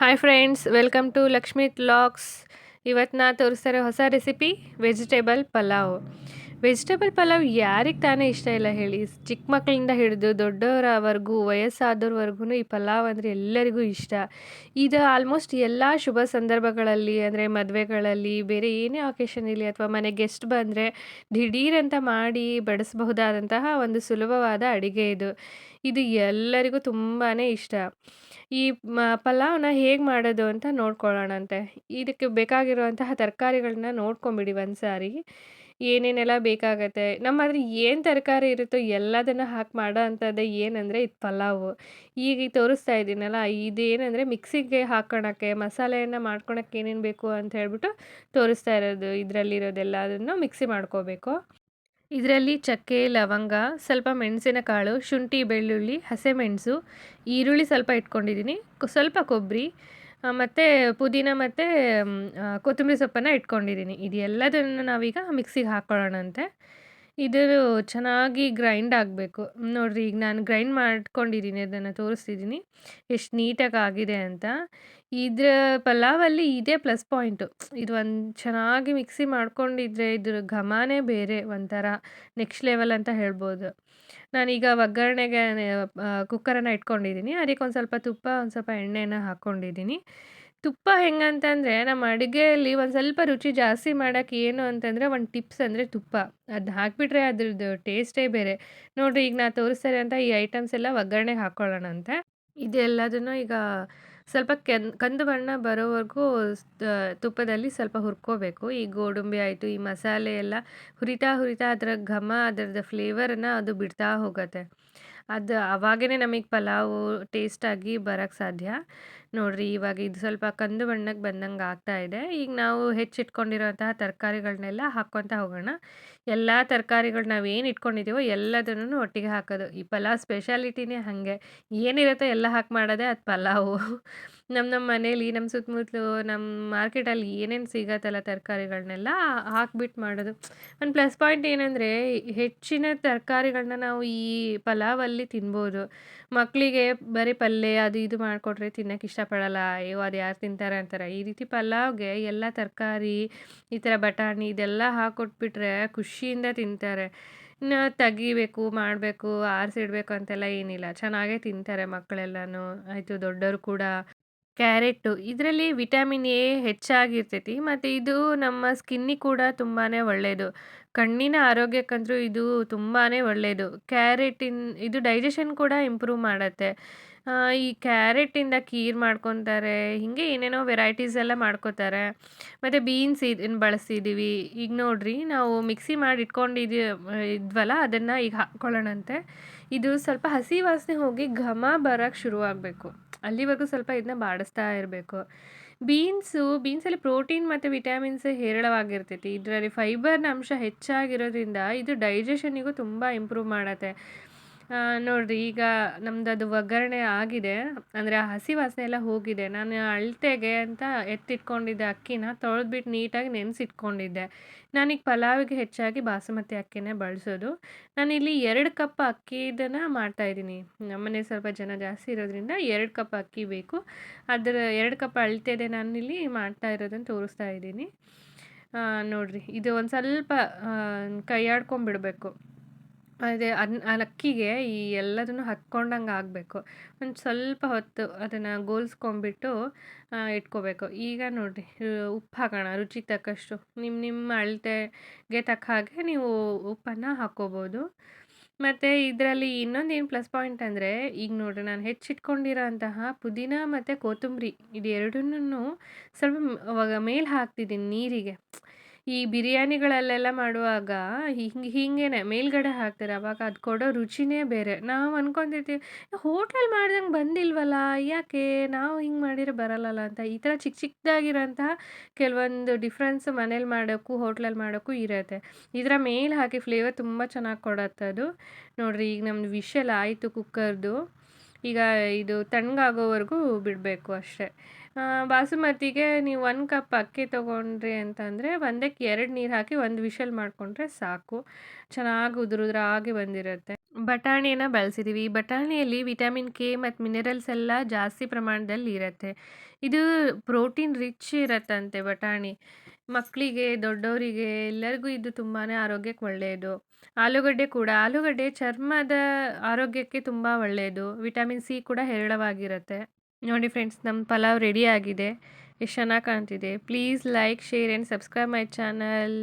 Hi friends welcome to Lakshmi LOX ಇವತ್ತು ನಾ ತೋರಿಸ್ತಾರೆ ಹೊಸ recipe vegetable pulao. Vegetable pulao ಯಾರಿಗೆ ತಾನೇ ಇಷ್ಟ ಇಲ್ಲ ಹೇಳಿ. ಚಿಕ್ಕ ಮಕ್ಕಳಿಂದ ಹಿಡಿದು ದೊಡ್ಡವರವರೆಗೂ ವಯಸ್ಸಾದವ್ರವರೆಗೂ ಈ ಪಲಾವ್ ಅಂದರೆ ಎಲ್ಲರಿಗೂ ಇಷ್ಟ. ಇದು ಆಲ್ಮೋಸ್ಟ್ ಎಲ್ಲ ಶುಭ ಸಂದರ್ಭಗಳಲ್ಲಿ ಅಂದರೆ ಮದುವೆಗಳಲ್ಲಿ ಬೇರೆ ಏನೇ ಆಕೇಶನ್ ಇರಲಿ ಅಥವಾ ಮನೆ ಗೆಸ್ಟ್ ಬಂದರೆ ದಿಢೀರಂತ ಮಾಡಿ ಬಡಿಸಬಹುದಾದಂತಹ ಒಂದು ಸುಲಭವಾದ ಅಡಿಗೆ ಇದು. ಇದು ಎಲ್ಲರಿಗೂ ತುಂಬಾ ಇಷ್ಟ. ಈ ಮ ಪಲಾವ್ನ ಹೇಗೆ ಮಾಡೋದು ಅಂತ ನೋಡ್ಕೊಳ್ಳೋಣಂತೆ. ಇದಕ್ಕೆ ಬೇಕಾಗಿರುವಂತಹ ತರಕಾರಿಗಳನ್ನ ನೋಡ್ಕೊಂಬಿಡಿ ಒಂದು ಸಾರಿ ಏನೇನೆಲ್ಲ ಬೇಕಾಗತ್ತೆ ನಮ್ಮ ಹತ್ರ ಏನು ತರಕಾರಿ ಇರುತ್ತೋ ಎಲ್ಲದನ್ನು ಹಾಕಿ ಮಾಡೋ ಅಂಥದ್ದೇ ಏನಂದರೆ ಇದು ಪಲಾವು. ಈಗ ತೋರಿಸ್ತಾ ಇದ್ದೀನಲ್ಲ ಇದೇನಂದರೆ ಮಿಕ್ಸಿಗೆ ಹಾಕೋಣಕ್ಕೆ, ಮಸಾಲೆಯನ್ನು ಮಾಡ್ಕೊಳಕ್ಕೆ ಏನೇನು ಬೇಕು ಅಂತ ಹೇಳ್ಬಿಟ್ಟು ತೋರಿಸ್ತಾ ಇರೋದು ಇದರಲ್ಲಿರೋದೆಲ್ಲದನ್ನು ಮಿಕ್ಸಿ ಮಾಡ್ಕೋಬೇಕು. ಇದರಲ್ಲಿ ಚಕ್ಕೆ ಲವಂಗ ಸ್ವಲ್ಪ ಮೆಣಸಿನಕಾಳು ಶುಂಠಿ ಬೆಳ್ಳುಳ್ಳಿ ಹಸಿಮೆಣಸು ಈರುಳ್ಳಿ ಸ್ವಲ್ಪ ಇಟ್ಕೊಂಡಿದ್ದೀನಿ ಸ್ವಲ್ಪ ಕೊಬ್ಬರಿ ಮತ್ತು ಪುದೀನ ಮತ್ತು ಕೊತ್ತಂಬರಿ ಸೊಪ್ಪನ್ನು ಇಟ್ಕೊಂಡಿದ್ದೀನಿ. ಇದು ಎಲ್ಲದನ್ನು ನಾವೀಗ ಮಿಕ್ಸಿಗೆ ಹಾಕ್ಕೊಳ್ಳೋಣಂತೆ ಇದು ಚೆನ್ನಾಗಿ ಗ್ರೈಂಡ್ ಆಗಬೇಕು. ನೋಡಿರಿ, ಈಗ ನಾನು ಗ್ರೈಂಡ್ ಮಾಡ್ಕೊಂಡಿದ್ದೀನಿ, ಅದನ್ನು ತೋರಿಸ್ತಿದ್ದೀನಿ. ಎಷ್ಟು ನೀಟಾಗಿ ಆಗಿದೆ ಅಂತ. ಇದ್ರ ಪಲಾವಲ್ಲಿ ಇದೇ ಪ್ಲಸ್ ಪಾಯಿಂಟು. ಇದು ಒಂದು ಚೆನ್ನಾಗಿ ಮಿಕ್ಸಿ ಮಾಡ್ಕೊಂಡಿದ್ರೆ ಇದ್ರ ಘಮನೇ ಬೇರೆ ಒಂಥರ, ನೆಕ್ಸ್ಟ್ ಲೆವೆಲ್ ಅಂತ ಹೇಳ್ಬೋದು. ನಾನೀಗ ಒಗ್ಗರಣೆಗೆ ಕುಕ್ಕರನ್ನು ಇಟ್ಕೊಂಡಿದ್ದೀನಿ. ಅದಕ್ಕೆ ಒಂದು ಸ್ವಲ್ಪ ತುಪ್ಪ, ಒಂದು ಸ್ವಲ್ಪ ಎಣ್ಣೆನ ಹಾಕ್ಕೊಂಡಿದ್ದೀನಿ ತುಪ್ಪ ಹೆಂಗಂತಂದರೆ ನಮ್ಮ ಅಡುಗೆಯಲ್ಲಿ ಒಂದು ಸ್ವಲ್ಪ ರುಚಿ ಜಾಸ್ತಿ ಮಾಡೋಕ್ಕೆ ಏನು ಅಂತಂದರೆ ಒಂದು ಟಿಪ್ಸ್ ಅಂದರೆ ತುಪ್ಪ. ಅದು ಹಾಕಿಬಿಟ್ರೆ ಅದ್ರದ್ದು ಟೇಸ್ಟೇ ಬೇರೆ. ನೋಡಿರಿ ಈಗ ನಾನು ತೋರಿಸ್ತಾರೆ ಅಂತ ಈ ಐಟಮ್ಸ್ ಎಲ್ಲ ಒಗ್ಗರಣೆಗೆ ಹಾಕ್ಕೊಳ್ಳೋಣಂತೆ ಇದೆಲ್ಲದನ್ನು ಈಗ ಸ್ವಲ್ಪ ಕೆನ್, ಕಂದು ಬಣ್ಣ ಬರೋವರೆಗೂ ತುಪ್ಪದಲ್ಲಿ ಸ್ವಲ್ಪ ಹುರ್ಕೋಬೇಕು. ಈ ಗೋಡಂಬಿ ಆಯಿತು, ಈ ಮಸಾಲೆ ಎಲ್ಲ ಹುರಿತಾ ಹುರಿತಾ ಅದರ ಘಮ, ಅದರದ್ದು ಫ್ಲೇವರನ್ನು ಅದು ಬಿಡ್ತಾ ಹೋಗುತ್ತೆ. ಅದು ಆವಾಗೇ ನಮಗೆ ಪಲಾವು ಟೇಸ್ಟಾಗಿ ಬರೋಕ್ಕೆ ಸಾಧ್ಯ. ನೋಡಿರಿ ಇವಾಗ ಇದು ಸ್ವಲ್ಪ ಕಂದು ಬಣ್ಣಕ್ಕೆ ಬಂದಂಗೆ ಆಗ್ತಾ ಇದೆ. ಈಗ ನಾವು ಹೆಚ್ಚಿಟ್ಕೊಂಡಿರೋಂತಹ ತರಕಾರಿಗಳನ್ನೆಲ್ಲ ಹಾಕ್ಕೊತ ಹೋಗೋಣ. ಎಲ್ಲ ತರಕಾರಿಗಳು ನಾವು ಏನು ಇಟ್ಕೊಂಡಿದ್ದೀವೋ ಎಲ್ಲದನ್ನು ಒಟ್ಟಿಗೆ ಹಾಕೋದು. ಈ ಪಲಾವ್ ಸ್ಪೆಷಾಲಿಟಿನೇ ಹಾಗೆ. ಏನಿರುತ್ತೋ ಎಲ್ಲ ಹಾಕಿ ಮಾಡೋದೆ ಅದು ಪಲಾವು. ನಮ್ಮ ನಮ್ಮ ಮನೇಲಿ ನಮ್ಮ ಸುತ್ತಮುತ್ತಲು ನಮ್ಮ ಮಾರ್ಕೆಟಲ್ಲಿ ಏನೇನು ಸಿಗತ್ತಲ್ಲ ತರಕಾರಿಗಳನ್ನೆಲ್ಲ ಹಾಕ್ಬಿಟ್ಟು ಮಾಡೋದು. ಒಂದು ಪ್ಲಸ್ ಪಾಯಿಂಟ್ ಏನಂದರೆ ಹೆಚ್ಚಿನ ತರಕಾರಿಗಳನ್ನ ನಾವು ಈ ಪಲಾವಲ್ಲಿ ತಿನ್ಬೋದು. ಮಕ್ಕಳಿಗೆ ಬರೀ ಪಲ್ಯ ಅದು ಇದು ಮಾಡಿಕೊಟ್ರೆ ತಿನ್ನೋಕೆ ಇಷ್ಟಪಡಲ್ಲ, ಅಯ್ಯೋ ಅದು ಯಾರು ತಿಂತಾರೆ ಅಂತಾರೆ. ಈ ರೀತಿ ಪಲಾವ್ಗೆ ಎಲ್ಲ ತರಕಾರಿ, ಈ ಥರ ಬಟಾಣಿ ಇದೆಲ್ಲ ಹಾಕ್ಕೊಟ್ಬಿಟ್ರೆ ಖುಷಿಯಿಂದ ತಿಂತಾರೆ. ಇನ್ನು ತೆಗಿಬೇಕು, ಮಾಡಬೇಕು, ಆರಿಸಿಡ್ಬೇಕು ಅಂತೆಲ್ಲ ಏನಿಲ್ಲ. ಚೆನ್ನಾಗೇ ತಿಂತಾರೆ ಮಕ್ಕಳೆಲ್ಲನೂ. ಆಯಿತು, ದೊಡ್ಡವರು ಕೂಡ. ಕ್ಯಾರೆಟು ಇದರಲ್ಲಿ ವಿಟಮಿನ್ ಎ ಹೆಚ್ಚಾಗಿರ್ತೈತಿ. ಮತ್ತು ಇದು ನಮ್ಮ ಸ್ಕಿನ್ನಿಗೆ ಕೂಡ ತುಂಬಾ ಒಳ್ಳೆಯದು ಕಣ್ಣಿನ ಆರೋಗ್ಯಕ್ಕಂತೂ ಇದು ತುಂಬಾ ಒಳ್ಳೆಯದು ಕ್ಯಾರೆಟಿನ್, ಇದು ಡೈಜೆಷನ್ ಕೂಡ ಇಂಪ್ರೂವ್ ಮಾಡುತ್ತೆ. ಈ ಕ್ಯಾರೆಟಿಂದ ಖೀರ್ ಮಾಡ್ಕೊತಾರೆ, ಹೀಗೆ ಏನೇನೋ ವೆರೈಟೀಸ್ ಎಲ್ಲ ಮಾಡ್ಕೋತಾರೆ. ಮತ್ತು ಬೀನ್ಸ್ ಇದನ್ನು ಬಳಸಿದ್ದೀವಿ. ಈಗ ನೋಡ್ರಿ, ನಾವು ಮಿಕ್ಸಿ ಮಾಡಿ ಇಟ್ಕೊಂಡಿದ್ದು ಇದ್ವಲ್ಲ, ಅದನ್ನು ಈಗ ಹಾಕ್ಕೊಳ್ಳೋಣಂತೆ ಇದು ಸ್ವಲ್ಪ ಹಸಿ ವಾಸನೆ ಹೋಗಿ ಘಮ ಬರೋಕ್ಕೆ ಶುರುವಾಗಬೇಕು. ಅಲ್ಲಿವರೆಗೂ ಸ್ವಲ್ಪ ಇದನ್ನ ಬಾಡಿಸ್ತಾ ಇರಬೇಕು. ಬೀನ್ಸು, ಬೀನ್ಸಲ್ಲಿ ಪ್ರೋಟೀನ್ ಮತ್ತು ವಿಟಮಿನ್ಸ್ ಹೇರಳವಾಗಿರ್ತೈತಿ. ಇದರಲ್ಲಿ ಫೈಬರ್ನ ಅಂಶ ಹೆಚ್ಚಾಗಿರೋದ್ರಿಂದ ಇದು ಡೈಜೆಷನಿಗೂ ತುಂಬ ಇಂಪ್ರೂವ್ ಮಾಡತ್ತೆ. ನೋಡಿರಿ, ಈಗ ನಮ್ದು ಅದು ಒಗ್ಗರಣೆ ಆಗಿದೆ. ಅಂದರೆ ಆ ಹಸಿ ವಾಸನೆ ಎಲ್ಲ ಹೋಗಿದೆ. ನಾನು ಅಳತೆಗೆ ಅಂತ ಎತ್ತಿಟ್ಕೊಂಡಿದ್ದೆ ಅಕ್ಕಿನ ತೊಳೆದ್ಬಿಟ್ಟು ನೀಟಾಗಿ ನೆನೆಸಿಟ್ಕೊಂಡಿದ್ದೆ. ನಾನೀಗ ಪಲಾವಿಗೆ ಹೆಚ್ಚಾಗಿ ಬಾಸುಮತಿ ಅಕ್ಕಿನೇ ಬಳಸೋದು. ನಾನಿಲ್ಲಿ ಎರಡು ಕಪ್ ಅಕ್ಕಿದನ್ನು ಮಾಡ್ತಾಯಿದ್ದೀನಿ ನಮ್ಮನೆ ಸ್ವಲ್ಪ ಜನ ಜಾಸ್ತಿ ಇರೋದ್ರಿಂದ ಎರಡು ಕಪ್ ಅಕ್ಕಿ ಬೇಕು. ಅದರ ಎರಡು ಕಪ್ ಅಳತೆದೆ ನಾನಿಲ್ಲಿ ಮಾಡ್ತಾ ಇರೋದನ್ನು ತೋರಿಸ್ತಾ ಇದ್ದೀನಿ. ನೋಡಿರಿ, ಇದು ಒಂದು ಸ್ವಲ್ಪ ಕೈ ಆಡ್ಕೊಂಬಿಡಬೇಕು ಅದೇ ಅದನ್ನ ಆ ಅಕ್ಕಿಗೆ ಈ ಎಲ್ಲದನ್ನು ಹತ್ಕೊಂಡಂಗೆ ಆಗಬೇಕು. ಒಂದು ಸ್ವಲ್ಪ ಹೊತ್ತು ಅದನ್ನು ಗೋಲ್ಸ್ಕೊಂಬಿಟ್ಟು ಇಟ್ಕೋಬೇಕು. ಈಗ ನೋಡಿರಿ ಉಪ್ಪು ಹಾಕೋಣ, ರುಚಿಗೆ ತಕ್ಕಷ್ಟು. ನಿಮ್ಮ ನಿಮ್ಮ ಅಳತೆಗೆ ತಕ್ಕ ಹಾಗೆ ನೀವು ಉಪ್ಪನ್ನು ಹಾಕ್ಕೋಬೋದು. ಮತ್ತು ಇದರಲ್ಲಿ ಇನ್ನೊಂದು ಏನು ಪ್ಲಸ್ ಪಾಯಿಂಟ್ ಅಂದರೆ, ಈಗ ನೋಡಿರಿ, ನಾನು ಹೆಚ್ಚಿಟ್ಕೊಂಡಿರೋ ಅಂತಹ ಪುದೀನ ಮತ್ತು ಕೊತ್ತಂಬರಿ, ಇದು ಎರಡನ್ನೂ ಸ್ವಲ್ಪ ಮೇಲೆ ಹಾಕ್ತಿದ್ದೀನಿ ನೀರಿಗೆ. ಈ ಬಿರಿಯಾನಿಗಳಲ್ಲೆಲ್ಲ ಮಾಡುವಾಗ ಹಿಂಗೆ, ಹೀಗೇನೆ ಮೇಲ್ಗಡೆ ಹಾಕ್ತಾರೆ. ಅವಾಗ ಅದು ಕೊಡೋ ರುಚಿನೇ ಬೇರೆ. ನಾವು ಅಂದ್ಕೊತಿರ್ತೀವಿ ಹೋಟ್ಲಲ್ಲಿ ಮಾಡ್ದಂಗೆ ಬಂದಿಲ್ವಲ್ಲ, ಯಾಕೆ? ನಾವು ಹಿಂಗೆ ಮಾಡಿದ್ರೆ ಬರಲ್ಲಲ್ಲ? ಅಂತ. ಈ ಥರ ಚಿಕ್ಕ ಚಿಕ್ಕದಾಗಿರೋಂತಹ ಕೆಲವೊಂದು ಡಿಫ್ರೆನ್ಸ್ ಮನೇಲಿ ಮಾಡೋಕ್ಕೂ ಹೋಟ್ಲಲ್ಲಿ ಮಾಡೋಕ್ಕೂ ಇರುತ್ತೆ. ಇದರ ಮೇಲೆ ಹಾಕಿ ಫ್ಲೇವರ್ ತುಂಬ ಚೆನ್ನಾಗಿ ಕೊಡತ್ತೆ ಅದು ನೋಡಿರಿ, ಈಗ ನಮ್ಮದು ವಿಷಲ್ ಆಯಿತು ಕುಕ್ಕರ್ದು ಈಗ ಇದು ತಣ್ಣಗಾಗೋವರೆಗೂ ಬಿಡಬೇಕು ಅಷ್ಟೇ. ಬಾಸುಮತಿಗೆ ನೀವು ಒಂದು ಕಪ್ ಅಕ್ಕಿ ತೊಗೊಂಡ್ರಿ ಅಂತಂದರೆ ಒಂದಕ್ಕೆ ಎರಡು ನೀರು ಹಾಕಿ ಒಂದು ವಿಷಲ್ ಮಾಡಿಕೊಂಡ್ರೆ ಸಾಕು. ಚೆನ್ನಾಗಿ ಉದುರುದ್ರಾಗಿ ಬಂದಿರುತ್ತೆ. ಬಟಾಣಿಯನ್ನು ಬಳಸಿದ್ದೀವಿ ಈ ಬಟಾಣಿಯಲ್ಲಿ ವಿಟಮಿನ್ ಕೆ ಮತ್ತು ಮಿನರಲ್ಸ್ ಎಲ್ಲ ಜಾಸ್ತಿ ಪ್ರಮಾಣದಲ್ಲಿ ಇರುತ್ತೆ. ಇದು ಪ್ರೋಟೀನ್ ರಿಚ್ ಇರತ್ತಂತೆ ಬಟಾಣಿ. ಮಕ್ಕಳಿಗೆ ದೊಡ್ಡವರಿಗೆ ಎಲ್ಲರಿಗೂ ಇದು ತುಂಬಾ ಆರೋಗ್ಯಕ್ಕೆ ಒಳ್ಳೆಯದು ಆಲೂಗಡ್ಡೆ ಕೂಡ. ಆಲೂಗಡ್ಡೆ ಚರ್ಮದ ಆರೋಗ್ಯಕ್ಕೆ ತುಂಬ ಒಳ್ಳೆಯದು ವಿಟಮಿನ್ ಸಿ ಕೂಡ ಹೇರಳವಾಗಿರುತ್ತೆ. ನೋಡಿ ಫ್ರೆಂಡ್ಸ್ ನಮ್ಮ ಪಲಾವ್ ರೆಡಿ ಆಗಿದೆ. ಎಷ್ಟು ಚೆನ್ನಾಗಿ ಕಾಣ್ತಿದೆ. Please like share and subscribe my channel